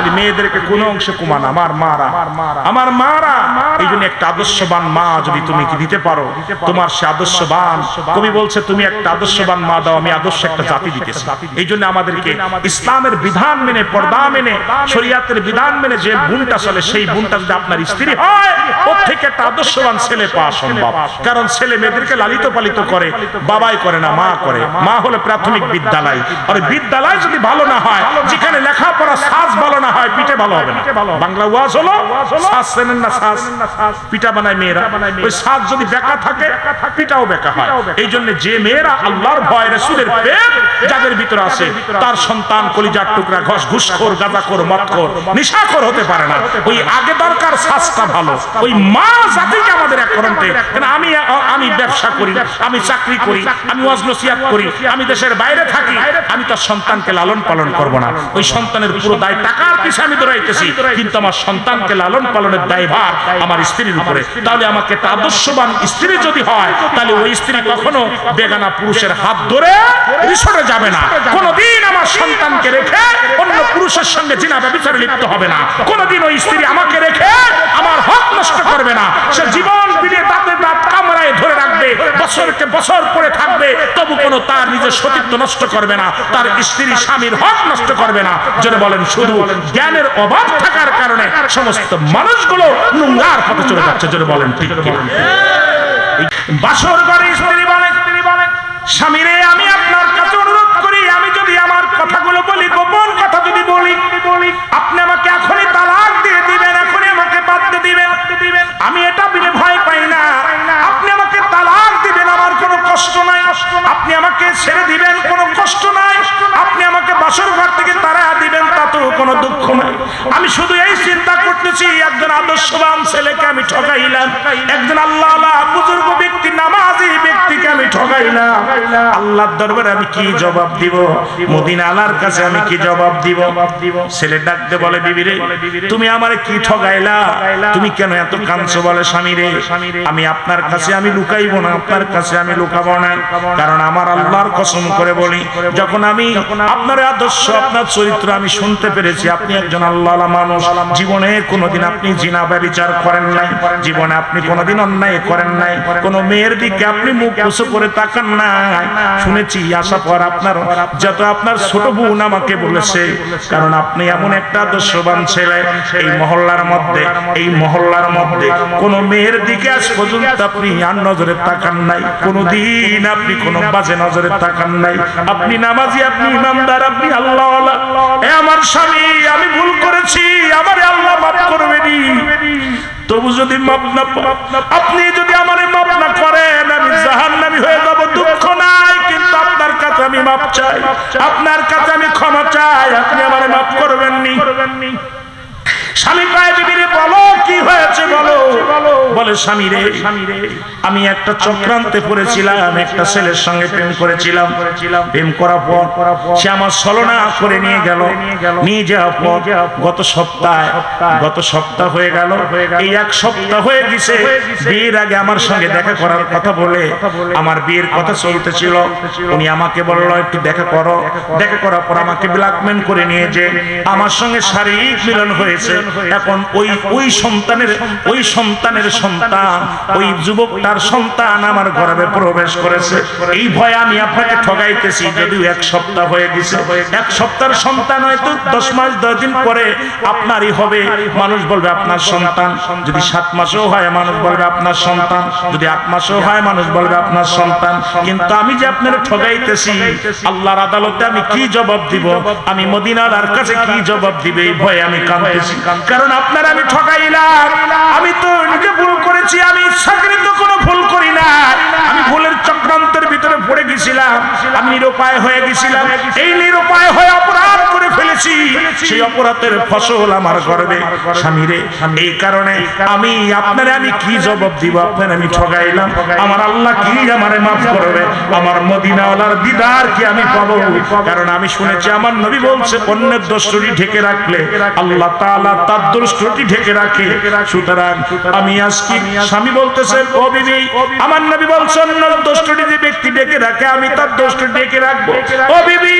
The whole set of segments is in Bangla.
তাহলে মেয়েদেরকে কোন অংশে কুমান। আমার মারা। আমার মারা। এই জন্য একটা আদর্শবান মা যদি তুমি কি দিতে পারো, তোমার সে আদর্শবান। কবি বলছে, তুমি একটা আদর্শবান মা দাও, আমি আদর্শ একটা জাতি দিতেছি। এই জন্য আমাদেরকে ইসলামের বিধান মেনে, পর্দা মেনে, শরিয়াতের বিধান মেনে যে গুণটা চলে, সেই গুণটা যদি আপনার স্ত্রী হয়, ওর থেকে একটা আদর্শবান ছেলে পাওয়া সম্ভব। কারণ ছেলে মেয়েদেরকে লালিত পালিত করে, বাবাই করে না, মা করে। মা হলো প্রাথমিক বিদ্যালয়। আর বিদ্যালয় যদি ভালো না হয়, যেখানে লেখাপড়া সাজ ভালো না হয় পিঠে ভালো হবে না। বাংলা ওয়াজ হলো চেনেন না পিঠা বানায় মেয়েরা। ওই যদি বেকা থাকে পিঠাও বেকা হয়। এই জন্য যে মেয়েরা আল্লাহর ভয় রসুলের প্রেম যাদের ভিতরে আছে তার সন্তান কলিজার টুকরা ঘষ ঘুষখোর গাঁজাখোর মদখোর নিশাখোর হতে পারে না। ওই আগে দরকার সাজটা ভালো। ওই মা জাতিকে আমাদের এক আমি আমি ব্যবসা করি আমি চাকরি করি আমি ওয়াজ নসিহাত করি আমি দেশের বাইরে থাকি আমি তার সন্তানকে লালন পালন করব না। ওই সন্তানের পুরো দায় টাকার পিছনে আমি দৌড়াইতেছি? কিন্তু আমার সন্তানকে লালন পালনের দায়ভার আমার স্ত্রীর উপরে। তাহলে আমাকে একটা আদর্শবান স্ত্রী যদি হয় তাহলে ওই স্ত্রী কখনো বেগানা পুরুষের হাত ধরে রিসোর্টে যাবে না। কোনোদিন আমার সন্তানকে রেখে অন্য পুরুষের সঙ্গে জিনা ব্যবচারে লিপ্ত হবে না। কোনোদিন ওই স্ত্রী আমাকে রেখে আমার হক নষ্ট করবে না। সে জীবন বিলিয়ে বছরকে বছর পরে থাকবে, তবু কোনো তার নিজের সতীত্ব নষ্ট করবে না, তার স্ত্রী স্বামীর হক নষ্ট করবে না। যেন বলেন, শুধু জ্ঞানের অভাব থাকার কারণে সমস্ত মানুষগুলো নোংরার পথে চলে যাচ্ছে। যেন বলেন, ঠিক কি? না? এই বাসর ঘরে স্ত্রী স্ত্রী আমি আপনার কাছে অনুরোধ করি, আমি যদি আমার কথাগুলো বলি, গোপন কথা যদি বলি, আপনি আমাকে এখনই তালাক দিয়ে দিবেন, এখনই আমাকে দিবেন দিবেন। আমি এটা আপনি আমাকে ছেড়ে দিবেন, কোনো কষ্ট নাই। আপনি আমাকে বাসর ঘর থেকে তারা দিবেন তাতেও কোনো দুঃখ নাই। আমি শুধু এই চিন্তা করতেছি, একজন আদর্শবান ছেলেকে আমি ঠকাইলাম, একজন আল্লাহ বুজুর্গ ব্যক্তি, নামাজি ব্যক্তিকে আমি ঠকাইলাম। আল্লাহর দরবারে আমি কি জবাব দিব? মদিনা আলার কাছে আমি কি জবাব দিব? ছেলে ডাকতে বলে, বিবি রে, তুমি আমারে কি ঠকাইলা? তুমি কেন এত কাঁদছো বলে স্বামী রে? আমি আপনার কাছে আমি লুকাইবো না, আপনার কাছে আমি লুকাবো না। কারণ আমার আল্লাহর কসম করে বলি, যখন আমি আপনার আদর্শ, আপনার চরিত্র আমি শুনতে পেরেছি আপনি একজন আল্লাহ মানুষ। জীবনে কোনোদিন আপনি জিনা ব্যবচার করেন নাই। জীবনে আপনি কোনোদিন অন্যায় করেন নাই। কোন মেয়ের দিকে আপনি মুখ উঁচু করে তাকান নাই। শুনেছি আসা পর আপনার, যত আপনার ছোট বোন আমাকে বলেছে, কারণ আপনি এমন একটা আদর্শবান ছেলে। এই মহল্লার মধ্যে, এই মহল্লার মধ্যে কোন মেয়ের দিকে আজ পর্যন্ত আপনি আর নজরে তাকান নাই। কোনদিন আপনি কোন বাজে নজরে তাকান নাই। আপনি নামাজি, আপনি ইমানদার, আপনি আল্লাহ আমার স্বামী আমি ভুল করেছি, আমার আল্লাহ মাফ করবেনি তবু যদি মাপ না আপনি যদি আমার মাপ না করেন, আমি জাহান্নামী হয়ে যাব, দুঃখ নাই, কিন্তু আপনার কাছে আমি মাপ চাই। আপনার কাছে আমি ক্ষমা চাই, আপনি আমার মাপ করবেন নি স্বামী কয় বিবিরে বলো, কি হয়েছে বলো? বলে, স্বামী রে স্বামী রে আমি একটা চক্রান্তে পড়েছিলাম, একটা ছেলের সঙ্গে প্রেম করেছিলাম। প্রেম করার পর সে আমার ছলনা করে নিয়ে গেল, নিয়ে যাওয়ার পর গত সপ্তাহে, গত সপ্তাহ হয়ে গেল, এই এক সপ্তাহ হয়ে গেছে, বিয়ের আগে আমার সঙ্গে দেখা করার কথা বলে আমার বিয়ের কথা চলতেছিল। উনি আমাকে বলল, একটু দেখা করো। দেখা করার পর আমাকে ব্ল্যাকমেন করে নিয়ে যে আমার সঙ্গে শারীরিক মিলন হয়েছে। এখন ওই ওই সন্তানের ওই সন্তানের সন্তান ওই যুবকটার সন্তান আমার গর্ভে প্রবেশ করেছে। এই ভয়ে আমি আপনাকে ঠগাইতেছি যদিও এক সপ্তাহ হয়ে গেছে। এক সপ্তাহের সন্তান হয়তো দশ মাস দশ দিন পরে আপনারই হবে মানুষ বলবে আপনার সন্তান। যদি সাত মাসেও হয় মানুষ বলবে আপনার সন্তান। যদি আট মাসেও হয় মানুষ বলবে আপনার সন্তান। কিন্তু আমি যে আপনার ঠগাইতেছি আল্লাহর আদালতে আমি কি জবাব দিব? আমি মদিনার কাছে কি জবাব দিবে? এই ভয়ে আমি কাঁদতেছি। কারণ আপনার আমি ঠকাইলাম। আমি তো নিজে ভুল করেছি, আমি চাকরিত কোনো ভুল করি না আমি ভুলের চক্রান্তের ভিতরে পড়ে গেছিলাম, আমি নিরুপায় হয়ে গেছিলাম। এই নিরুপায় হয়ে অপরাধ করে ফেলেছি। সেই অপরাধের ফসল আমার গর্বে। স্বামীরে এই কারণে আমি আপনার আমি কি জবাব দিব? আপনার আমি ঠগাইলাম। আমার আল্লাহ কি আমারে মাফ করবে? আমার মদিনাওয়ালার দিদার কি আমি পাবো? কারণ আমি শুনেছি, আমার নবী বলছে, অন্যের দোষটি ঢেকে রাখলে আল্লাহ তাআলা তার দোষটি ঢেকে রাখে। সুতরাং আমি আজকে, স্বামী বলতেছে ও বিবি, আমার নবী বলছে অন্য দোষটি যে ব্যক্তি ডেকে রাখে আমি তার দোষটা ডেকে রাখব। ও বিবি!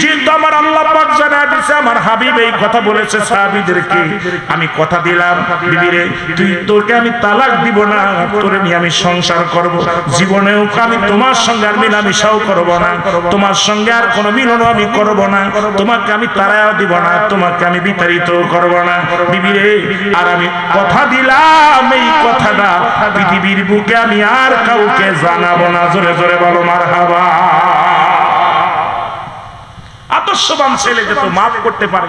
যেহেতু আমার আল্লাহ পাক জানা দিছে, আমার হাবিব এই কথা বলেছে সাহাবীদেরকে। আমি কথা দিলাম, বিবিরে, তুই তোকে আমি তালাক দিব না, তোরে আমি সংসার করব। জীবনেও আমি তোমার সঙ্গে আর মিলামিশাও করব না। তোমার সঙ্গে আর কোনো মিলনও আমি করব না। তোমাকে আমি তারাও দিব না, তোমাকে আমি বিতাড়িত করব না। বিবিরে, আর আমি কথা দিলাম এই কথাটা, পৃথিবীর বুকে আমি আর কাউকে জানাব না। জোরে জোরে বলো মার হাবা আদর্শবান ছেলে যত মাফ করতে পারে,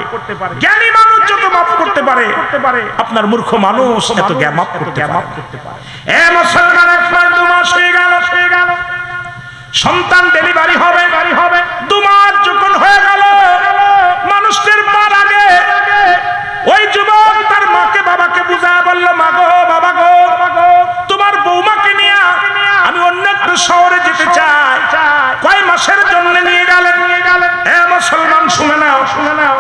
জ্ঞানী মানুষ যত মাফ করতে পারে, আপনার মূর্খ মানুষ এত জ্ঞান মাফ করতে পারে এ মুসলমান, এক মাস দু মাস হয়ে গেল হয়ে গেল সন্তান ডেলিভারি হবে হবে দু মাস যখন হয়ে গেল মানুষের মার আগে, ওই যুবক তার মাকে, বাবাকে বুঝা বলল মাগো বাবা গো, তোমার বৌমাকে নিয়ে আমি অন্য একটা শহরে যেতে চাই। কয় মাসের জন্য নিয়ে গেলেন নিয়ে গেলেন।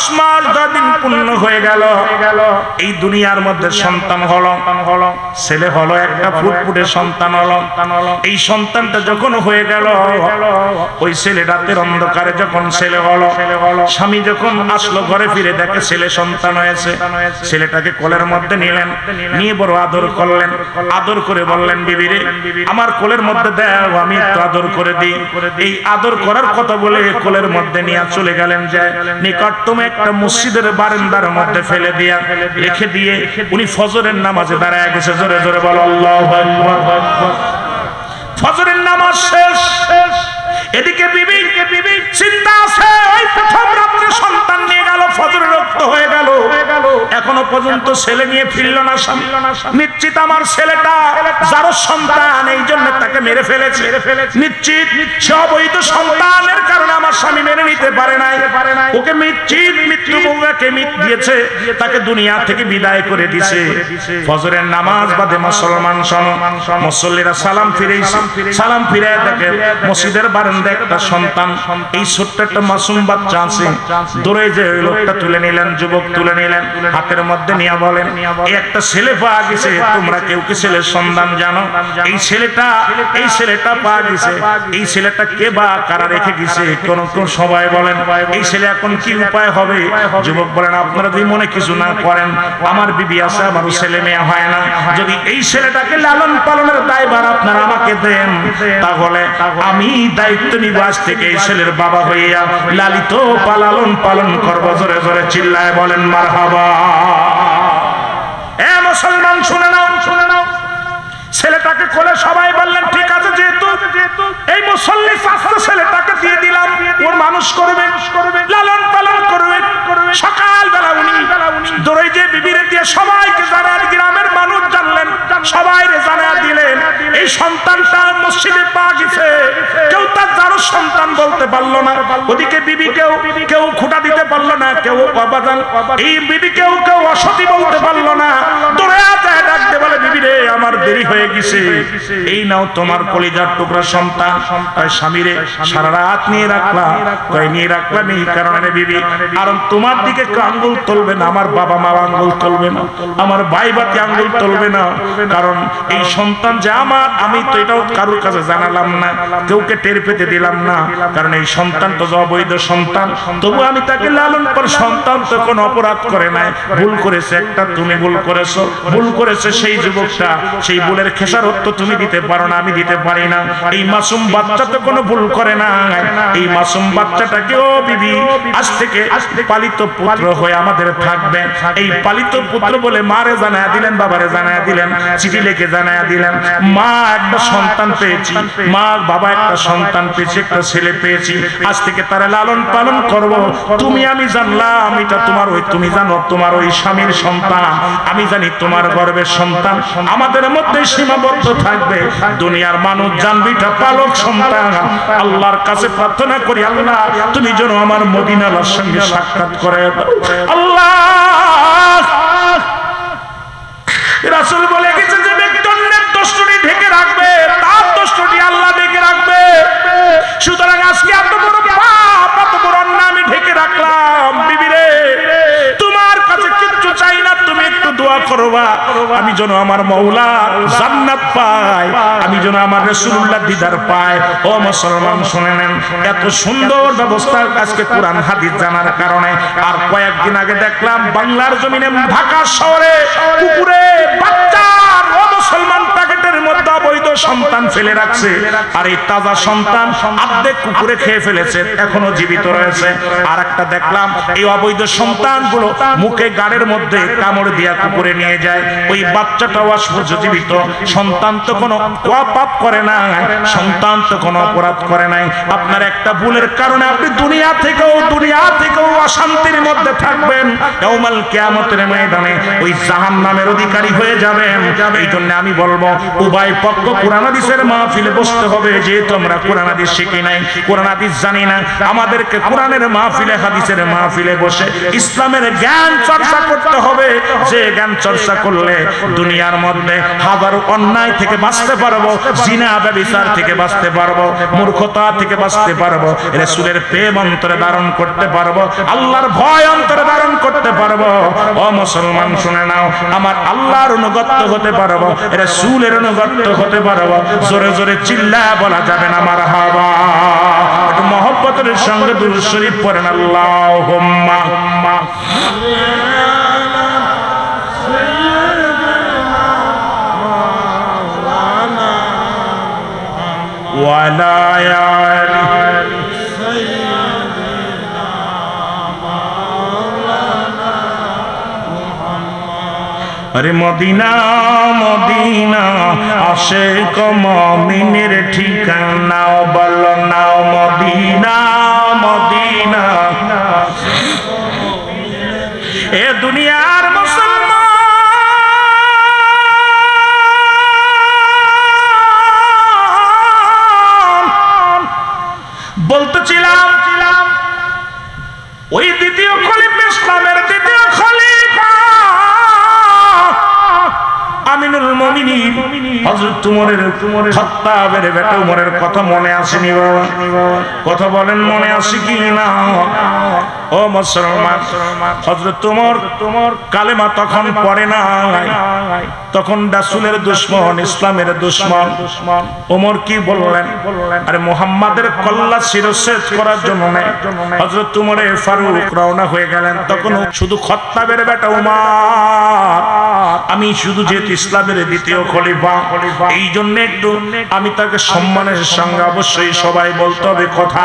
দশ মাস দশ দিন পূর্ণ হয়ে গেল, এই দুনিয়ার মধ্যে সন্তান হলো। হলো ছেলে হলো একটা ফুটফুটে সন্তান হলো। এই সন্তানটা যখন হয়ে গেল, ওই ছেলে রাতের অন্ধকারে যখন ছেলে হলো, স্বামী যখন আসলো, ঘরে ফিরে দেখে ছেলে সন্তান হয়েছে। ছেলেটাকে কোলের মধ্যে নিলেন, নিয়ে বড় আদর করলেন। আদর করে বললেন বিবিরে আমার কোলের মধ্যে দেও, আমি একটু আদর করে দিই। এই আদর করার কথা বলে কোলের মধ্যে নিয়ে চলে গেলেন যে নিকটতম মসজিদের বারান্দার মধ্যে ফেলে দিয়া রেখে দিয়ে উনি ফজরের নামাজে দাঁড়ায় গেছে। জোরে জোরে বল, আল্লাহ ফজরের নামাজ শেষ। এদিকে বিবি, চিন্তা আছে প্রথম সন্তান নিয়ে গেল ফজর রক্ত গেল এখনও পর্যন্ত ছেলে নিয়ে ফিরল না স্বামী। নিশ্চিত আমার ছেলেটা যার সন্তান এই জন্য তাকে মেরে ফেলেছে। নিশ্চিত অবৈধ সন্তানের কারণে আমার স্বামী মেনে নিতে পারে নাই। ওকে নিশ্চিত মৃত্যু বউকে মিট দিয়েছে তাকে দুনিয়া থেকে বিদায় করে দিছে। ফজরের নামাজ বাদে মুসলমান শোন। মুসল্লিরা সালাম ফিরেছে সালাম ফিরে দেখে মসজিদের বারান্দায় একটা সন্তান। এই ছোট্ট একটা মাসুম বাচ্চা আছে। দৌড়ে যে লোকটা তুলে নিলেন যুবক তুলে নিলেন। হাতের মধ্যে নিয়ে বলেন একটা ছেলে পাওয়া গেছে তোমরা কেউ কি ছেলের সন্ধান জানো? এই ছেলেটা এই ছেলেটা পাওয়া গেছে। এই ছেলেটা কে বা কারা রেখে গেছে? কোন কোন সবাই বলেন এই ছেলে এখন কি উপায় হবে? যুবক বলেন আপনারা যদি মনে কিছু না করেন। আমার বিবি আছে আমার ছেলে মেয়ে হয় না। যদি এই ছেলেটাকে লালন পালনের দায়ভার আপনারা আমাকে দেন তাহলে আমি দায়িত্ব নিব আজ থেকে এই ছেলের বাবা হইয়া। লালিত পালালন পালন করব জোরে জোরে চিল্লায় বলেন মার হাবা মুসলমান, শুনে নাও শুনে নাও। ছেলেটাকে কোলে সবাই বললেন, ঠিক আছে যেহেতু এই মুসল্লি চাষতে ছেলেটাকে দিয়ে দিলাম, ওর মানুষ করবে, লালন পালন করবে। সকাল বেলা উনি দৌড়ে যে বিবিরে দিয়ে সবাইকে জানার গ্রামের মানুষ জানলেন, সবাই জানা দিলেন। এই সন্তানটা মসজিদে পা গেছে। সন্তান বলতে পারল না। ওদিকে বিবি কেউ কেউ খুঁটা দিতে পারল না, কেউ এই বিবি কেউ কেউ অসতি বলতে পারল না। দৌড়ে রে আমার দেরি হয়ে গেছে। এই নাও তোমার কলিজার টুকরা সন্তান কয় স্বামীরে সারা রাত নিয়ে রাখলাম নিয়ে রাখলাম এই কারণে বিবি, কারণ তোমার দিকে আঙ্গুল তুলবে না, আমার বাবা মা আঙ্গুল তুলবে না, আমার ভাই বাতি আঙ্গুল তুলবে না, কারণ এই সন্তান যে আমার, আমি তো এটাও কারোর কাছে জানালাম না, কেউকে টের পেতে দিলাম না, কারণ এই সন্তান তো অবৈধ সন্তান। তবু আমি তাকে লালন পর সন্তান তো কোনো অপরাধ করে নাই। ভুল করেছে একটা, তুমি ভুল করেছ। ভুল করেছে সেই যুবকটা সেই ভুলের খেসারত তো তুমি দিতে পারো না, আমি দিতে পারি না। এই মাসুম বাচ্চা তো কোনো ভুল করে না। এই মাসুম বাচ্চাটাকেও বিবি, আজ থেকে পালিত পুত্র হয়ে আমাদের থাকবে। এই পালিত পুত্র বলে মারে জানায়া দিলেন, বাবারে জানায়া দিলেন, চিঠি লিখে জানায়া দিলেন। মা, একটা সন্তান পেয়েছি। মা, বাবা, একটা সন্তান পেয়েছি, একটা ছেলে পেয়েছি। আজ থেকে তারা লালন পালন করব। তুমি আমি জানলাম, এটা তোমার ওই তুমি জানো তোমার ওই স্বামীর সন্তান। আমি জানি তোমার গর্বের সন্তান। আমাদের মধ্যে সীমাবদ্ধ থাকবে। দুনিয়ার মানুষ জানবিটা পালক সন্তান। আল্লাহর কাছে প্রার্থনা করি, আল্লাহ, তুমি যেন আমার মদিনালার সঙ্গে সাক্ষাৎ করে আল্লাহ যেন আমার মৌলা জান্নাত পায়, আমি যেন আমার রাসূলুল্লাহ দিদার পায়। ও মুসলমান, শুনে নেন, এত সুন্দর ব্যবস্থা আজকে কোরআন হাদিস জানার কারণে। আর কয়েকদিন আগে দেখলাম বাংলার জমিনে ঢাকা শহরে কুকুরে, বাচ্চা ও মুসলমান অবৈধ সন্তান ফেলে রাখছে। আর এই তাজা সন্তান আর্ধেক কুকুরে খেয়ে ফেলেছে, এখনও জীবিত রয়েছে। আর একটা দেখলাম, এই অবৈধ মুখে গাড়ের মধ্যে কামড় দিয়া কুকুরে নিয়ে যায়। ওই বাচ্চাটাও আসপর্য জীবিত। সন্তান তো কোনো পাপ করে না সন্তান তো কোনো অপরাধ করে নাই। আপনার একটা ভুলের কারণে আপনি দুনিয়া থেকেও দুনিয়া থেকেও অশান্তির মধ্যে থাকবেন। ইয়াউমাল কিয়ামতের ময়দানে ওই জাহান্নামের অধিকারী হয়ে যাবেন। এই জন্য আমি বলব, উভয় পক্ষ কোরআন হাদিসের মাহফিলে বসতে হবে, যেহেতু আমরা কোরআন হাদিস শিখি নাই কোরআন হাদিস জানি না। আমাদেরকে কোরআনের মাহফিলে, হাদিসের মাহফিলে বসে ইসলামের জ্ঞান চর্চা করতে হবে। যে জ্ঞান চর্চা করলে দুনিয়ার মধ্যে হাজার অন্যায় থেকে বাঁচতে পারব, জিনা, ব্যবিচার থেকে বাঁচতে পারব, মূর্খতা থেকে বাঁচতে পারব প্রেম অন্তরে ধারণ করতে পারব, আল্লাহর ভয় অন্তরে ধারণ করতে পারব। ও মুসলমান, শুনে নাও, আমার আল্লাহর অনুগত্য হতে পারব হতে পারবো জোরে জোরে চিল্লা বলা যাবে না আমার হাবা একটু মহব্বতের সঙ্গে দুরূদ শরীফ পড়েন আল্লাহুম্মা وعلى آله আরে মদিনা মদিনা আসে কমিনের ঠিকানা বল নাও মদিনা মদিনা। এ দুনিয়ার মুসলমান। বলতেছিলাম ওই হযরত উমরের খাত্তাবের বেটা উমরের কথা মনে আসেনি বাবা। কথা বলেন, মনে আসে কি না? ও মুসলমান, হযরত উমর তোমার কালেমা তখন পড়ে না তখন রাসূলের দুশমন, ইসলামের দুশমন। ওমর কি বললেন? আরে মুহাম্মাদের কল্লা শিরচ্ছেদ করার জন্য নেই হযরত উমরে ফারুক রওনা হয়ে গেলেন। তখন শুধু খত্তাবের বেটা উমার। আমি শুধু যেহেতু ইসলামের দ্বিতীয় খলিফা, এই জন্য একটু আমি তাকে সম্মানের সঙ্গে অবশ্যই সবাই বলতে হবে কথা।